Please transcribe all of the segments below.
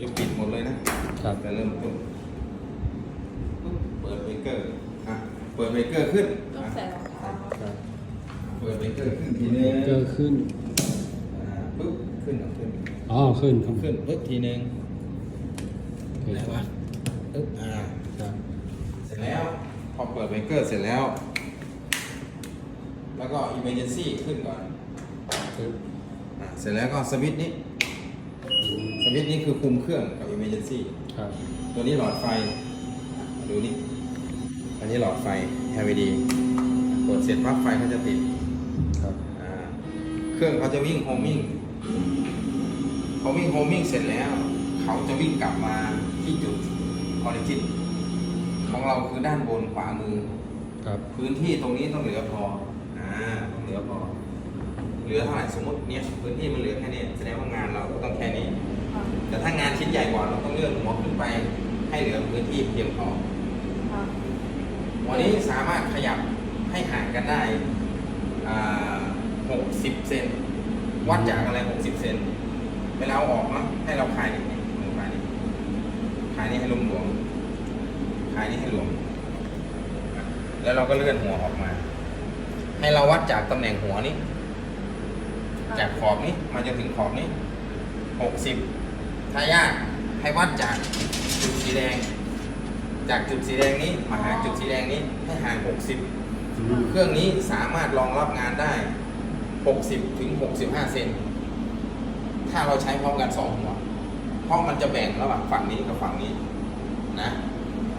ยกปิดหมดเลยนะครับแต่เริ่มต้นปุ๊บเปิดเบรกเกอร์อะเปิดเบรกเกอร์ขึ้นต้องอะใส่รองเท้าครับเปิดเบรกเกอร์ขึ้นทีนึงเกิดขึ้นอ่าปุ๊บขึ้นเอาขึ้นอ๋อขึ้นครับขึ้นปุ๊บทีนึงโอเคไหนวะปุ๊บอ่าครับเสร็จแล้วพอเปิดเบรกเกอร์เสร็จแล้ว แล้วก็ emergency ขึ้นก่อนปึ๊บอะเสร็จแล้วก็สวิตช์นี้อืม สวิตช์นี้คือคุมเครื่องกับ emergency ครับ ตัวนี้หลอดไฟอะมาดูนี่ อันนี้หลอดไฟ LED กดเสร็จปั๊บไฟเขาจะติดครับ อ่าเครื่องเขาจะวิ่งโฮมิ่งพอวิ่งโฮมิ่งเสร็จแล้ว เขาจะวิ่งกลับมาที่จุดออริจินของเราคือด้านบนขวามือ ครับ พื้นที่ตรงนี้ต้องเหลือพอ อ่าต้องเหลือพอ เหลือเท่าไหร่สมมติเนี่ยพื้นที่มันเหลือแค่นี้แสดงว่างานเราก็ต้องแค่นี้ค่ะ แต่ถ้างานชิ้นใหญ่กว่าเราต้องเลื่อนหัวขึ้นไปให้เหลือพื้นที่เพียงพอหัวนี้สามารถขยับให้ห่างกันได้ 60 เซน วัดจากอะไร 60 เซน เวลาเอาออกเนาะให้เราคลายนิดนึงคลายนิดคลายนี่ให้ลงหลวมคลายนี่ให้หลวม แล้วเราก็เลื่อนหัวออกมา ให้เราวัดจากตำแหน่งหัวนี้ จากขอบนี้มาจนถึงขอบนี้ 60 ทายาทให้วัดจากจุดสีแดง จากจุดสีแดงนี้มาหาจุดสีแดงนี้ให้ห่าง 60 เครื่องนี้สามารถรองรับงานได้ 60 ถึง 65 เซน ถ้าเราใช้พร้อมกันสองหัว เพราะมันจะแบ่งระหว่างฝั่งนี้กับฝั่งนี้นะ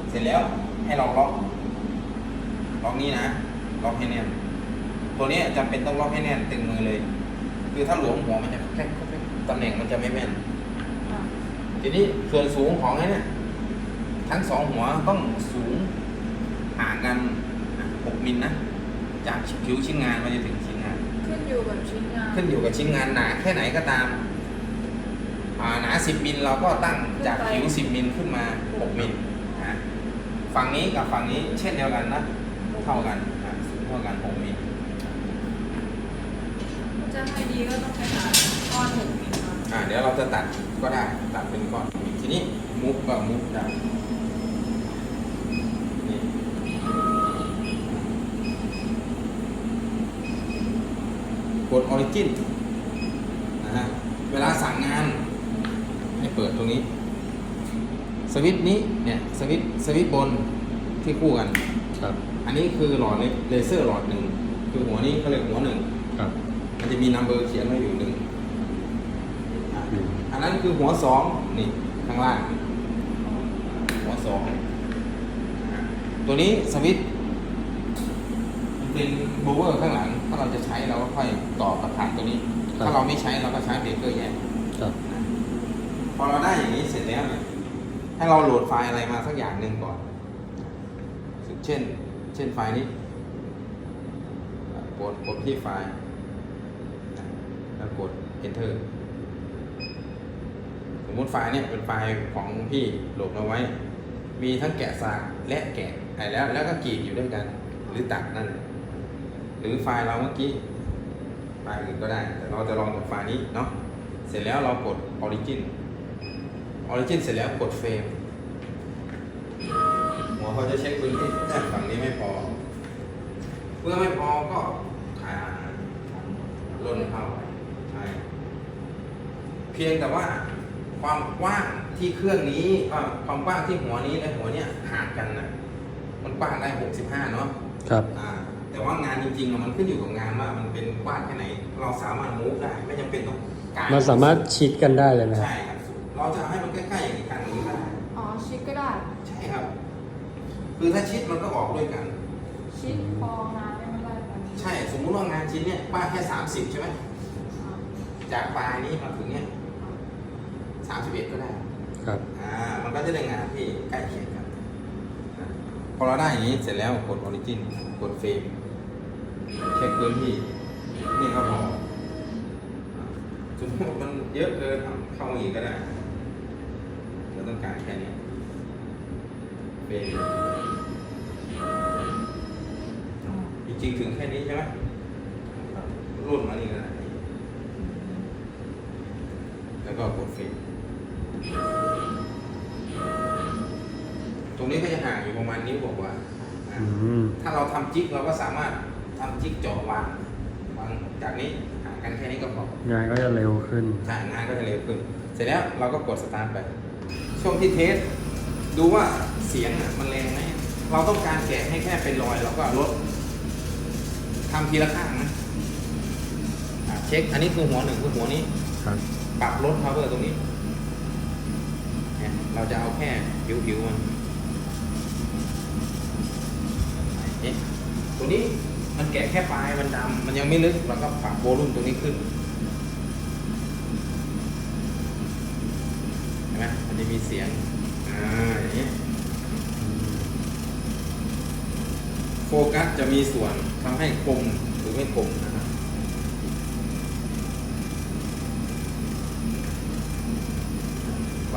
เสร็จแล้วให้ลองล็อก ล็อกนี้นะ ล็อกให้แน่น ตัวนี้จำเป็นต้องล็อกให้แน่นตึงมือเลย คือถ้าหลวมหัวมันจะแค่ตำแหน่งมันจะไม่แม่น ทีนี้ส่วนสูงของไอ้เนี่ยทั้งสองหัวต้องสูงห่างกันหกมิลนะ จากผิวชิ้นงานมาจะถึงชิ้นงาน ขึ้นอยู่กับชิ้นงาน ขึ้นอยู่กับชิ้นงานหนาแค่ไหนก็ตามอ่าหนาสิบมิลเราก็ตั้งจากผิวสิบมิลขึ้นมาหกมิลนะฝั่งนี้กับฝั่งนี้เช่นเดียวกันนะ เท่ากันอะสูงเท่ากันหกมิลจะให้ดีก็ต้องใช้หาก้อนหกมิลค่ะ อ่าเดี๋ยวเราจะตัดก็ได้ตัดเป็นก้อนทีนี้มุกก็มุกได้นี่กดออริจินนะฮะเวลาสั่งงาน ให้เปิดตรงนี้ สวิตช์นี้เนี่ยสวิตช์สวิตช์บนที่คู่กัน ครับ อันนี้คือหลอดเลเซอร์หลอดหนึ่งคือหัวนี้เขาเรียกหัวหนึ่งครับ มันจะมีนัมเบอร์เขียนไว้อยู่หนึ่ง อะอืมอันนั้นคือหัวสองนี่ข้างล่าง หัวสองอะตัวนี้สวิตช์มันเป็นโบเวอร์ข้างหลัง ถ้าเราจะใช้เราก็ค่อยต่อกับฐานตัวนี้ ถ้าเราไม่ใช้เราก็ใช้เบรกเกอร์แยกครับนะพอเราได้อย่างนี้เสร็จแล้วเนี่ยให้เราโหลดไฟล์อะไรมาสักอย่างหนึ่งก่อน เช่น เช่นไฟล์นี้อะกดกดที่ไฟล์แล้วกด enter ส มมติไฟล์เนี่ยเป็นไฟล์ของพี่โหลดมาไว้ มีทั้งแกะสลักและแกะไอ้แล้วแล้วก็กรีดอยู่ด้วยกัน หรือตัดนั่น หรือไฟล์เราเมื่อกี้ไฟล์อื่นก็ได้ แต่เราจะลองจากไฟล์นี้เนาะเสร็จแล้วเรากด origin origin เสร็จแล้วกด frame หัวเขาจะเช็คพื้นที่แต่ฝั่งนี้ไม่พอ เมื่อไม่พอก็ขาล่นเข้าไปใช่เพียงแต่ว่า ความกว้างที่เครื่องนี้เอ่อความกว้างที่หัวนี้และหัวเนี้ยห่างกันนะมันกว้างได้65เนาะครับอ่าแต่ว่างานจริงๆอะมันขึ้นอยู่กับงานว่ามันเป็นกว้างแค่ไหน เราสามารถมูฟได้ไม่จำเป็นต้องกางมันสามารถชิดกันได้เลยนะครับใช่ครับเราจะเอาให้มันใกล้ๆอย่างนี้กันนี้ได้อ๋อชิดก็ได้ ใช่ครับ คือถ้าชิดมันก็ออกด้วยกัน ชิดพองานไม่ได้กันใช่สมมุติว่างานชิ้นเนี้ยกว้างแค่30ใช่ไหมอ่าจากปลายนี้มาถึงเนี้ย 31ก็ได้ ครับอ่า มันก็จะได้งานที่ใกล้เคียงกันอะพอเราได้อย่างนี้เสร็จแล้วกด origin กด frame เช็คพื้นที่ นี่ก็พออะสมมติมันเยอะเกินเอาเข้ามาอีกก็ได้ เราต้องการแค่นี้เฟรมจริงๆถึงแค่นี้ใช่ไหมครับรุ่นมานี่ก็ได้แล้วก็กดเฟรม ตรงนี้ก็จะห่างอยู่ประมาณนิ้วกว่าๆนะอืมถ้าเราทำจิ๊กเราก็สามารถทำจิ๊กเจาะวางวางจากนี้ห่างกันแค่นี้ก็พอ งานก็จะเร็วขึ้น ใช่งานก็จะเร็วขึ้น เสร็จแล้วเราก็กดสตาร์ทไป ช่วงที่เทส ดูว่าเสียงอะมันแรงไหม เราต้องการแกะให้แค่เป็นรอยเราก็ลดทำทีละข้างนะอะเช็ค อันนี้คือหัวหนึ่งคือหัวนี้ ครับ ปรับลด power ตรงนี้ เราจะเอาแค่ผิวๆมันเอ๊ะตัวนี้มันแกะแค่ปลายมันดำมันยังไม่ลึกเราก็ปรับโวลูมตรงนี้ขึ้นเห็นไหมมันจะมีเสียงอ่าอย่างนี้โฟกัสจะมีส่วนทำให้คมหรือไม่คมนะครับ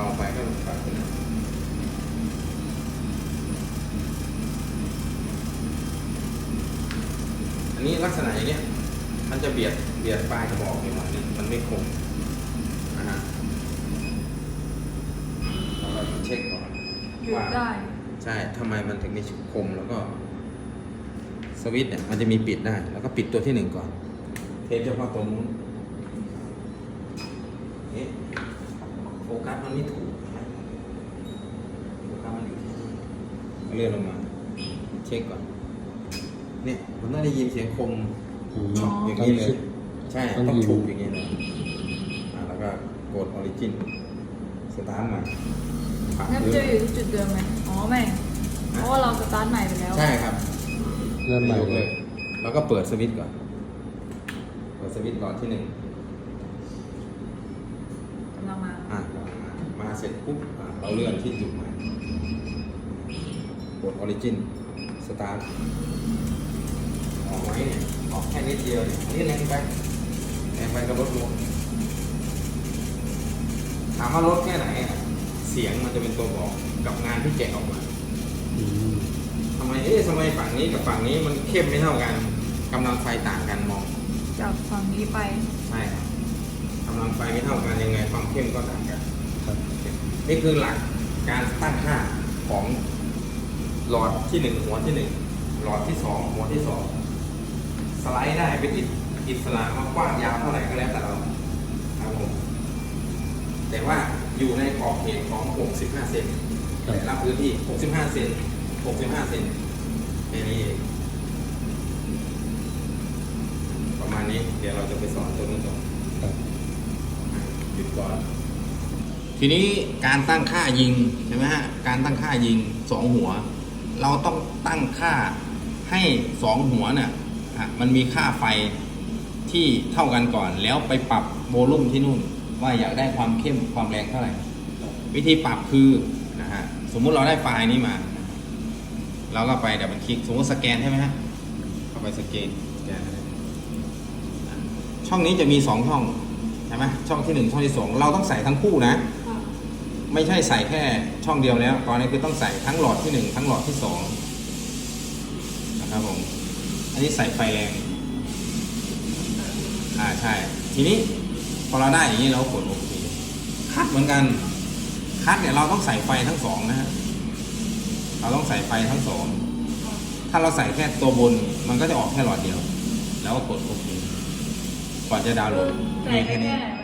าไปก็ปรับขึ้น อันนี้ลักษณะอย่างเงี้ย มันจะเบียดเบียดปลายกระบอกอยู่หน่อยนึงมันไม่คมนะฮะเราก็เช็คก่อนหยุดว่าได้ใช่ทำไมมันถึงมีคมแล้วก็ สวิตช์เนี่ยมันจะมีปิดได้ แล้วก็ปิดตัวที่หนึ่งก่อน เทสเฉพาะตัวนู้นนี่โฟกัสมันไม่ถูกนะโฟกัสมันอยู่ที่นี่ เลื่อนลงมา เช็คก่อน เนี่ยมันน่าได้ยินเสียงคมอืมช็อตอย่างต้อนี้งเลยคิดใช่ต้องต้องยิงถูกอย่างนี้เลยอ่าแล้วก็กดออริจินสตาร์ทใหม่ปรับงั้นพื้นจะอยู่ที่จุดเดิมไหมอ๋อไม่เพราะว่าเราสตาร์ทใหม่ไปแล้ว ใช่ครับ เริ่มใหม่ยกเลเลยยแล้วก็เปิดสวิตช์ก่อน เปิดสวิตช์หลอดที่หนึ่งกำลังมา อะมามา เสร็จปุ๊บอะเราเลื่อนที่จุดใหม่ กดออริจินสตาร์ทออกไว้เนี่ยออกแค่นิดเดียวเนี่ยอันนี้แรงไปแรงไปก็ลดลงถามว่าลดแค่ไหนอะเสียงมันจะเป็นตัวบอกกับงานที่แกะออกมาอืมทำไมเอ๊ะทำไมฝั่งนี้กับฝั่งนี้มันเข้มไม่เท่ากันกำลังไฟต่างกันมอง จากฝั่งนี้ไป ใช่ครับกำลังไฟไม่เท่ากันยังไงความเข้มก็ต่างกันครับนี่คือหลักการตั้งค่าของ หลอดที่หนึ่งหัวที่หนึ่งหลอดที่สองหัวที่สองสไลด์ได้เป็นอิอิสระว่ากว้างยาวเท่าไหร่ก็แล้วแต่เราครับผมแต่ว่าอยู่ในขอบเขตของ 65 เซนแต่ละพื้นที่ 65 เซน65 เซนแค่นี้เองประมาณนี้เดี๋ยวเราจะไปสอนตัวนู้นต่อครับหยุดก่อน ทีนี้การตั้งค่ายิงใช่ไหมฮะ การตั้งค่ายิงสองหัว เราต้องตั้งค่าให้สองหัวเนี่ย มันมีค่าไฟที่เท่ากันก่อน แล้วไปปรับโวลุ่มที่นู่น ว่าอยากได้ความเข้มความแรงเท่าไหร่ วิธีปรับคือนะฮะสมมุติเราได้ไฟล์นี้มา เราก็ไปเดี๋ยวมันคลิกสมมติสแกนใช่ไหมฮะเข้าไปสแกนสแกนช่องนี้จะมีสองช่องใช่ไหมช่องที่หนึ่งช่องที่สองเราต้องใส่ทั้งคู่นะ ไม่ใช่ใส่แค่ช่องเดียวแล้ว ตอนนี้คือต้องใส่ทั้งหลอดที่หนึ่งทั้งหลอดที่สองนะครับผม อันนี้ใส่ไฟแรง อ่าใช่ ทีนี้พอเราได้อย่างนี้เรากดโอเคคัดเหมือนกัน คัดเนี่ยเราต้องใส่ไฟทั้งสองนะฮะ เราต้องใส่ไฟทั้งสอง ถ้าเราใส่แค่ตัวบน มันก็จะออกแค่หลอดเดียว แล้วก็กดโอเค ก่อนจะดาวน์โหลดใส่มีแค่แค่นี้แค่